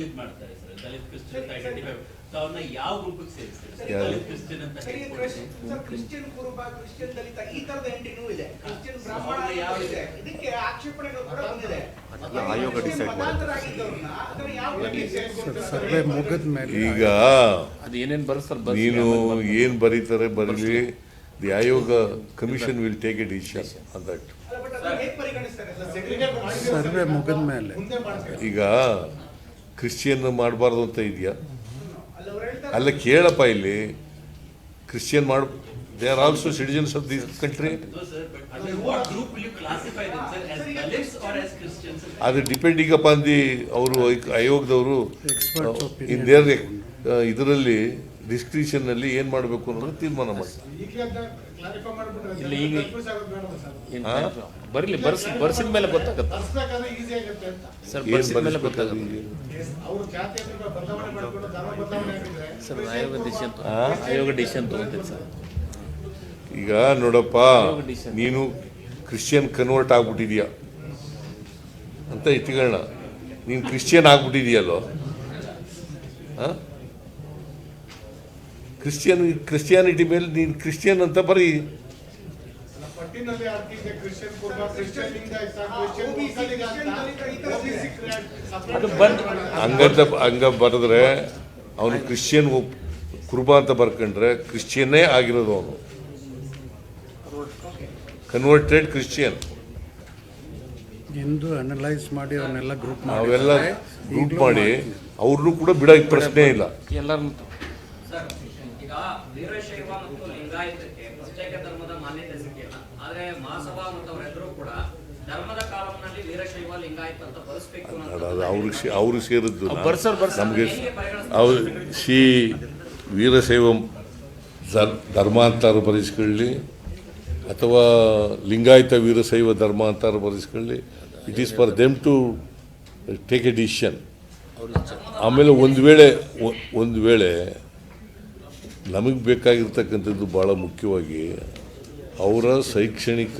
ಇದ್ ಮಾಡ್ತಾರೆ sir. Dalit Christian identify ಅವ್ರನ್ನ ಯಾವ ಗುಂಪಿಗೆ ಸೇರಿಸ್ತಾರೆ ಸರ್? ದಲಿತ್ ಕ್ರಿಶ್ಚಿಯನ್ ಅಂತ ಸರಿ, ಕ್ರಿಶ್ಚಿಯನ್ ಕುರುಬ ಕ್ರಿಶ್ಚಿಯನ್ ದಲಿತ ಈ ತರದ ಇದೆ. ಕ್ರಿಶ್ಚಿಯನ್ ಬ್ರಾಹ್ಮಣ ಯಾವ- ಇದೆ ಇದಕ್ಕೆ ಆಕ್ಷೇಪಣೆಗಳು ಕೂಡ ಬಂದಿದೆ. ಆಯೋಗ ಡಿಸೈಡ್ ಅದನ್ನ ಈಗ ಅದು ಏನೇನು ಬರುತ್ತೆ ನೀನು ಏನು ಬರೀತಾರೆ ಬರಲಿ ದಿ ಆಯೋಗ commission will take a decision on that? Survey ಮುಗಿದ ಮೇಲೆ. ಈಗ ಕ್ರಿಶ್ಚಿಯನ್ ಮಾಡಬಾರ್ದು ಅಂತ ಇದೆಯಾ? ಅಲ್ಲ, ಅವ್ರು ಹೇಳ್ತಾರೆ ಅಲ್ಲ ಕೇಳಪ್ಪ ಇಲ್ಲಿ. ಕ್ರಿಶ್ಚಿಯನ್ ಮಾಡ್ they are also citizens of this country ಅದು ಡಿಪೆಂಡ್ ಈಗಪ್ಪ ಅಂದಿ ಅವರು ಆಯೋಗದವರು. ಇನ್ ದೇರ್ ಇದರಲ್ಲಿ ಡಿಸ್ಕ್ರಿಷನ್ ಏನು ಏನ್ ಮಾಡಬೇಕು ಅನ್ನೋದು ತೀರ್ಮಾನ ಮಾಡ್ತಾರೆ ಹಾ? ಬರಲಿ ಬರ್ಸ್ ಬರ್ಸಿದ ಮೇಲೆ ಗೊತ್ತಾಗತ್ತೆ. ಸರ್ ಬರ್ಸಿದ ಮೇಲೆ ಗೊತ್ತಾಗುತ್ತೆ. ಸರ್ ಆಯೋಗ ಡಿಸಿಷನ್ ಹಾ? ಆಯೋಗ ಡಿಸಿಷನ್ ತಗೊಂತೈತೆ ಸರ್. ಈಗ ನೋಡಪ್ಪ ನೀನು ಕ್ರಿಶ್ಚಿಯನ್ ಕನ್ವರ್ಟ್ ಆಗ್ಬಿಟ್ಟಿದ್ಯಾ. ಅಂತ ಇಟ್ಕೊಳ್ಳೋಣ ನೀನು ಕ್ರಿಶ್ಚಿಯನ್ ಆಗ್ಬಿಟ್ಟಿದ್ಯಲ್ಲೋ? ಆ? ಕ್ರಿಶ್ಚಿಯನ್ ಕ್ರಿಶ್ಚಿಯಾನಿಟಿ ಮೇಲೆ ನೀನು ಕ್ರಿಶ್ಚಿಯನ್ ಅಂತ ಬರೀ. ಅದು ಬಂದು ಹಂಗಂತ ಹಂಗ ಬರೆದ್ರೆ ಅವನು ಕ್ರಿಶ್ಚಿಯನ್ ಕುರುಬ ಅಂತ ಬರ್ಕೊಂಡ್ರೆ ಕ್ರಿಶ್ಚಿಯನ್ನೇ ಆಗಿರೋದು ಅವನು. ಕನ್ವರ್ಟೆಡ್ ಕ್ರಿಶ್ಚಿಯನ್ ಎಂದು ಅನಲೈಸ್ ಮಾಡಿ ಅವನ್ನೆಲ್ಲ ಗ್ರೂಪ್ ಅವೆಲ್ಲ ಗ್ರೂಪ್ ಮಾಡಿ. ಅವ್ರನ್ನೂ ಕೂಡ ಬಿಡೋಕೆ ಪ್ರಶ್ನೆ ಇಲ್ಲ. ಎಲ್ಲರನ್ನೂ ವೀರಶೈವ ಮತ್ತು ಲಿಂಗಾಯತಕ್ಕೆ ಪ್ರತ್ಯೇಕ ಧರ್ಮದ ಮಾನ್ಯತೆ ಸಿಕ್ಕಿಲ್ಲ. ಆದ್ರೆ ಮಹಾಸಭಾ ಮತ್ತು ಅವರೆಲ್ಲರೂ ಕೂಡ ಧರ್ಮದ ಕಾಲಂನಲ್ಲಿ ವೀರಶೈವ ಲಿಂಗಾಯತ ಅಂತ ಅದು ಅವ್ರಿಗೆ ಅವ್ರಿಗೆ ಸೇರಿದ್ದು ನಮಗೆ ಅವ್ರು ಶ್ರೀ ವೀರಶೈವ ಧರ್ಮಾಂತರ ಧರ್ಮ ಅಂತಾರು ಬರೆಸ್ಕೊಳ್ಳಿ ಅಥವಾ ಲಿಂಗಾಯತ ವೀರಶೈವ ಧರ್ಮ ಅಂತಾರು ಬರೆಸ್ಕೊಳ್ಳಿ it is for them to take a decision ಆಮೇಲೆ ಒಂದು ವೇಳೆ ಒಂದು ವೇಳೆ ನಮಗೆ ಬೇಕಾಗಿರ್ತಕ್ಕಂಥದ್ದು ಭಾಳ ಮುಖ್ಯವಾಗಿ ಅವರ ಶೈಕ್ಷಣಿಕ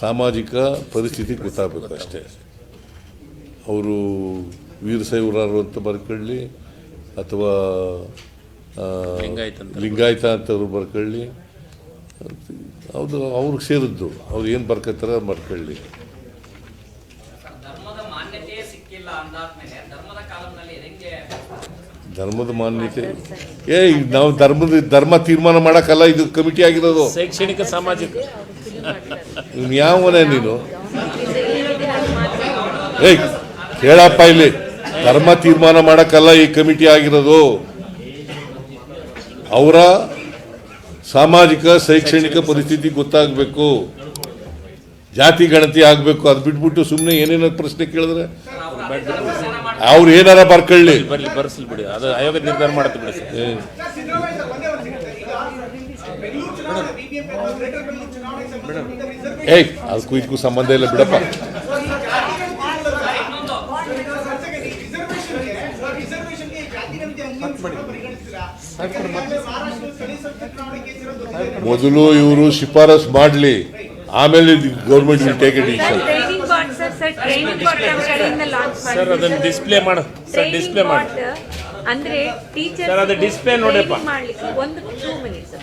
ಸಾಮಾಜಿಕ ಪರಿಸ್ಥಿತಿ ಗೊತ್ತಾಗಬೇಕು ಅಷ್ಟೇ. ಅವರು ವೀರಶೈವರಾರು ಅಂತ ಬರ್ಕೊಳ್ಳಿ ಅಥವಾ ಲಿಂಗಾಯತ ಅಂತ. ಲಿಂಗಾಯತ ಅಂತವ್ರು ಬರ್ಕೊಳ್ಳಿ. ಅದು ಅವ್ರಿಗೆ ಸೇರಿದ್ದು. ಅವ್ರು ಏನು ಬರ್ಕೋತಾರೆ ಅದು ಬರ್ಕೊಳ್ಳಿ ಧರ್ಮದ ಮಾನ್ಯತೆಯೇ ಸಿಕ್ಕಿಲ್ಲ ಅಂದಾದ್ಮೇಲೆ ಧರ್ಮದ ಕಾಲಂನಲ್ಲಿ ಹೆಂಗೆ ಧರ್ಮದ ಮಾನ್ಯತೆ. ಏ ನಾವು ಧರ್ಮದ ಧರ್ಮ ತೀರ್ಮಾನ ಮಾಡೋಕ್ಕಲ್ಲ ಇದು ಕಮಿಟಿ ಆಗಿರೋದು. ಶೈಕ್ಷಣಿಕ ಸಾಮಾಜಿಕ. ಇವ್ನು ಯಾವನೇ ನೀನು? ಏಯ್ ಕೇಳಪ್ಪ ಇಲ್ಲಿ. ಧರ್ಮ ತೀರ್ಮಾನ ಮಾಡಕ್ಕಲ್ಲ ಈ ಕಮಿಟಿ ಆಗಿರೋದು. ಅವರ ಸಾಮಾಜಿಕ ಶೈಕ್ಷಣಿಕ ಪರಿಸ್ಥಿತಿ ಗೊತ್ತಾಗಬೇಕು. ಜಾತಿ ಗಣತಿ ಆಗಬೇಕು ಅದು ಬಿಟ್ಬಿಟ್ಟು ಸುಮ್ಮನೆ ಏನೇನೋ ಪ್ರಶ್ನೆ ಕೇಳಿದ್ರೆ ಅವ್ರು ಏನಾರ ಬರ್ಕೊಳ್ಳಿ. ಬರ್ಲಿ ಬರ್ಸಲಿ ಬಿಡಿ. ಅದು ಆಯೋಗ ನಿರ್ಧಾರ ಮಾಡುತ್ತೆ ಬಿಡಿ ಏಯ್ ಅದಕ್ಕೂ ಇದಕ್ಕೂ ಸಂಬಂಧ ಇಲ್ಲ ಬಿಡಪ್ಪ. ಮೊದಲು ಇವರು ಶಿಫಾರಸ್ ಮಾಡಲಿ. ಆಮೇಲೆ government will take it in training sir ಅದನ್ನ ಡಿಸ್ಪ್ಲೇ ಮಾಡು. ಸರ್ ಡಿಸ್ಪ್ಲೇ ಮಾಡಿ. ಅಂದ್ರೆ ಟೀಚರ್ ಸರ್ ಅದು ಡಿಸ್ಪ್ಲೇ ನೋಡಪ್ಪ ಮಾಡ್ಲಿಕ್ಕೆ ಒಂದು ಟೂ ಮಿನಿಟ್ಸ್